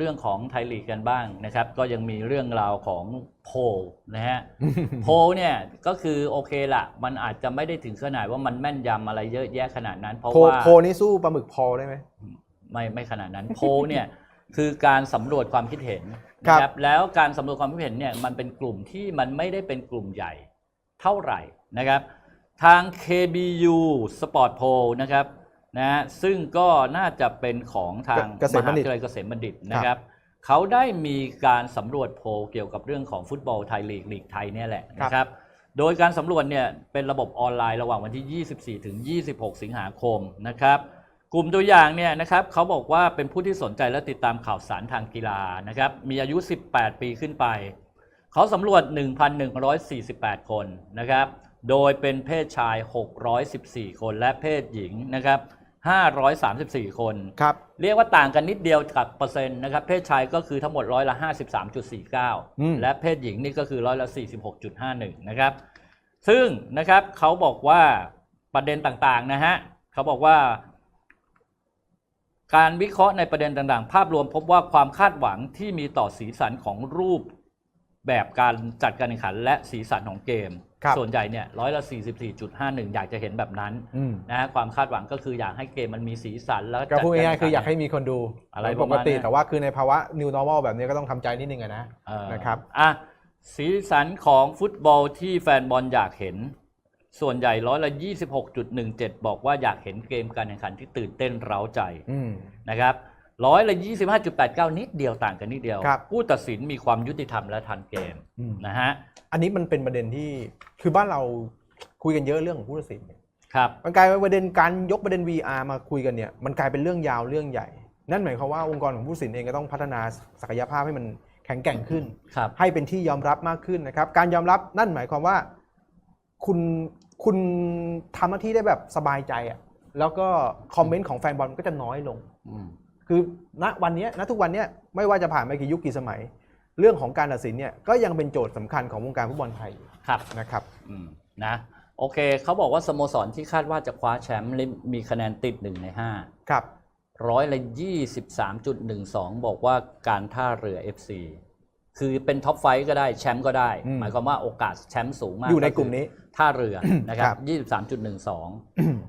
เรื่องของไทยลีกกันบ้างนะครับ ก็ยังมีเรื่องราวของโพลนะฮะ โพลเนี่ยก็คือโอเคละมันอาจจะไม่ได้ถึงขนาดว่ามันแม่นยำอะไรเยอะแยะขนาดนั้น เพราะโพว่าโพนี่สู้ปลาหมึกพอได้ไหมไม่ไม่ขนาดนั้นโพลเนี่ยคือการสำรวจความคิดเห็นครับ นะครับแล้วการสำรวจความคิดเห็นเนี่ยมันเป็นกลุ่มที่มันไม่ได้เป็นกลุ่มใหญ่เท่าไหร่นะครับ ทาง KBU Sport Poll นะครับ นะฮะซึ่งก็น่าจะเป็นของทางเกษมบัณฑิตหาวิทยาลัยเกษมบัณฑิตนะครับเขาได้มีการสำรวจโพลเกี่ยวกับเรื่องของฟุตบอลไทยลีกลีกไทยเนี่ยแหละนะครับโดยการสำรวจเนี่ยเป็นระบบออนไลน์ระหว่างวันที่ 24 ถึง 26 สิงหาคมนะครับ กลุ่มตัวอย่างเนี่ยนะครับเขาบอกว่าเป็นผู้ที่สนใจและติดตามข่าวสารทางกีฬานะครับมีอายุ 18 ปีขึ้นไป เขาสำรวจ 1,148 คนนะครับ โดยเป็นเพศชาย 614 คนและเพศหญิงนะครับ 534 คน ครับ เรียกว่าต่างกันนิดเดียวกับเปอร์เซ็นต์นะครับ เพศชายก็คือทั้งหมดร้อยละ อืม 53.49 และเพศหญิงนี่ก็คือร้อยละ 46.51 นะครับ ซึ่งนะครับเขาบอกว่าประเด็นต่างๆนะฮะเขาบอกว่า การวิเคราะห์ในประเด็นต่างๆ ภาพรวมพบว่าความคาดหวังที่มีต่อสีสันของรูปแบบการจัดการแข่งขันและสีสันของเกมครับ ส่วนใหญ่เนี่ยร้อยละ 44.51 อยากจะเห็นแบบนั้นอืมนะฮะความคาดหวังก็คืออยากให้เกมมันมีสีสันแล้วก็พูดง่ายๆคืออยากจัดให้มีคนดูอะไรเหมืนปกติ ประมาณนั้น แต่ว่าคือในภาวะ new normal แบบนี้ก็ต้องทำใจนิดนึงอะนะ เออนะครับ อะสีสันของฟุตบอลที่แฟนบอลอยากเห็น ส่วนใหญ่ร้อยละ 26.17 บอกว่าอยากเห็นเกมการแข่งขันที่ตื่นเต้นเร้าใจอืม นะครับร้อยละ 25.89 นิดเดียวต่างกันนิดเดียว ครับ ผู้ตัดสินมีความยุติธรรมและทันเกมอืมนะฮะ อันนี้มันเป็นประเด็นที่คือบ้านเราคุยกันเยอะเรื่องของผู้ตัดสินเนี่ยครับ มันกลายเป็นประเด็นการยกประเด็น VR มาคุยกันเนี่ยมันกลายเป็นเรื่องยาวเรื่องใหญ่ นั่นหมายความว่าองค์กรของผู้ตัดสินเองก็ต้องพัฒนาศักยภาพให้มันแข็งแกร่งขึ้น ครับ ให้เป็นที่ยอมรับมากขึ้นนะครับ การยอมรับนั่นหมายความว่าคุณคุณทำหน้าที่ได้แบบสบายใจอะแล้วก็คอมเมนต์ของแฟนบอลก็จะน้อยลง อืม คือณวันเนี้ยณทุกวันเนี้ยไม่ว่าจะผ่านไปกี่ยุคกี่สมัย เรื่องของการตัดสินเนี่ยก็ยังเป็นโจทย์สำคัญของวงการฟุตบอลไทยอยู่ ครับนะครับอืมนะ โอเคเขาบอกว่าสโมสรที่คาดว่าจะคว้าแชมป์มีคะแนนติดหนึ่งในห้าครับร้อยละยี่สิบสามจุดหนึ่งสองบอกว่าการท่าเรือ FC คือเป็นท็อปไฟว์ก็ได้แชมป์ก็ได้อืมหมายความว่าโอกาสแชมป์สูงมากอยู่ในคืกลุ่มนี้ท่าเรือนะคครัรับบยี่สิบสามจุดหนึ่งสอง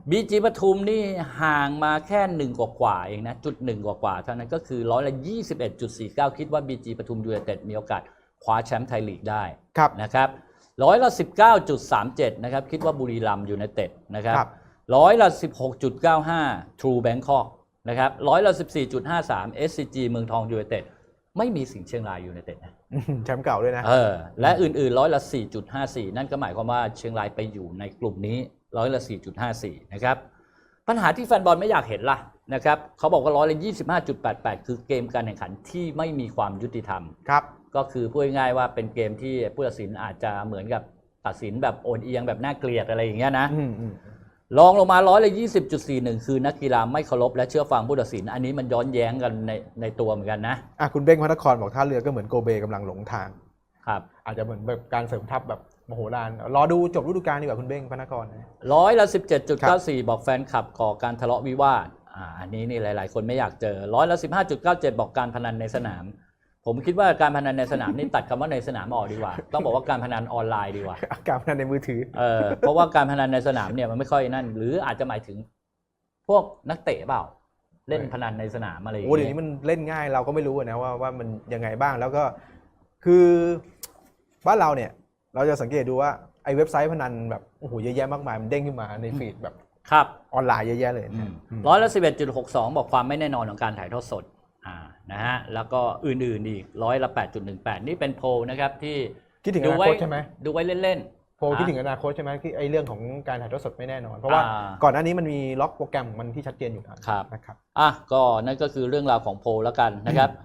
บีจีปทุมนี่ห่างมาแค่หนึ่งกว่าๆเองนะจุดหนึ่งกว่าๆเท่านั้นก็คือร้อยละยี่สิบเอ็ดจุดสี่เก้าคิดว่าบีจีปทุมยูไนเต็ดมีโอกาสคว้าแชมป์ไทยลีกได้ครับนะครับ ร้อยละ 19.37 นะครับ คิดว่าบุรีรัมย์ยูไนเต็ดนะครับครับร้อยละ 16.95 True Bangkok นะครับร้อยละ 14.53 SCG เมืองทองยูไนเต็ดไม่มีสิงห์เชียงรายยูไนเต็ดนะแชมป์เก่าด้วยนะเออและอื่นๆร้อยละ 4.54 นั่นก็หมายความว่าเชียงรายไปอยู่ในกลุ่มนี้ร้อยละ 4.54 นะครับปัญหาที่แฟนบอลไม่อยากเห็นล่ะนะครับเขาบอกว่าร้อยละ 25.88 คือเกมการแข่งขันที่ไม่มีความยุติธรรมครับ ก็คือพูดง่ายๆว่าเป็นเกมที่ผู้ตัดสินอาจจะเหมือนกับตัดสินแบบโอนเอียงแบบน่าเกลียดอะไรอย่างเงี้ยนะอืมอืมลองลงมาร้อยละยี่สิบจุดสี่หนึ่งคือนักกีฬาไม่เคารพและเชื่อฟังผู้ตัดสิน อันนี้มันย้อนแย้งกันในในตัวเหมือนกันนะอะคุณเบ้งพระนครบอกท่าเรือก็เหมือนโกเบกำลังหลงทาง ครับ อาจจะเหมือนแบบการเสริมทัพแบบมโหฬารรอดูจบฤดูกาลดีกว่าคุณเบ้งพระนครนะร้อยละสิบเจ็ดจุดเก้าสี่บอกแฟนคลับก่อการทะเลาะวิวาทอ่าอันนี้นี่หลาย ๆ คนไม่อยากเจอร้อยละสิบห้าจุดเก้าเจ็ดบอกการพนันในสนาม ผมคิดว่าการพนันในสนามนี่ตัดคำว่าในสนามออกดีกว่า ต้องบอกว่าการพนันออนไลน์ดีกว่า การพนันในมือถือ เออ เพราะว่าการพนันในสนามเนี่ยมันไม่ค่อยนั่น หรืออาจจะหมายถึง พวกนักเตะเปล่า เล่นพนันในสนามอะไรอย่างโอ้เดี๋ยวเงี้นี้ยมันเล่นง่ายเราก็ไม่รู้อะนะว่าว่ามันยังไงบ้างแล้วก็คือบ้านเราเนี่ย เราจะสังเกตดูว่าไอ้เว็บไซต์พนันแบบโอ้โหเยอะแยะมากมายมันเด้งขึ้นมาในฟีดแบบครับออนไลน์เยอะแยะเลยนะอืมร้อยละสิบเอ็ดจุดหกสองบอกความไม่แน่นอนของการถ่ายทอดสดอ่า นะฮะแล้วก็อื่นๆอีกร้อยละแปดจุดหนึ่งแปดนี่เป็นโพลนะครับที่คิดถึงอดูนาไว้คตใช่ไหมดูไว้เล่นโพลอ่าคิดถึงอนาคตใช่ไหมที่ไอ้เรื่องของการถ่ายทอดสดไม่แน่นอน เพราะว่าอ่าก่อนหน้านี้มันมีล็อกโปรแกรมของมันที่ชัดเจนอยู่แล้วครับนะครับๆอะก็นั่นก็คือเรื่องราวของโพลแล้วกันนะครับ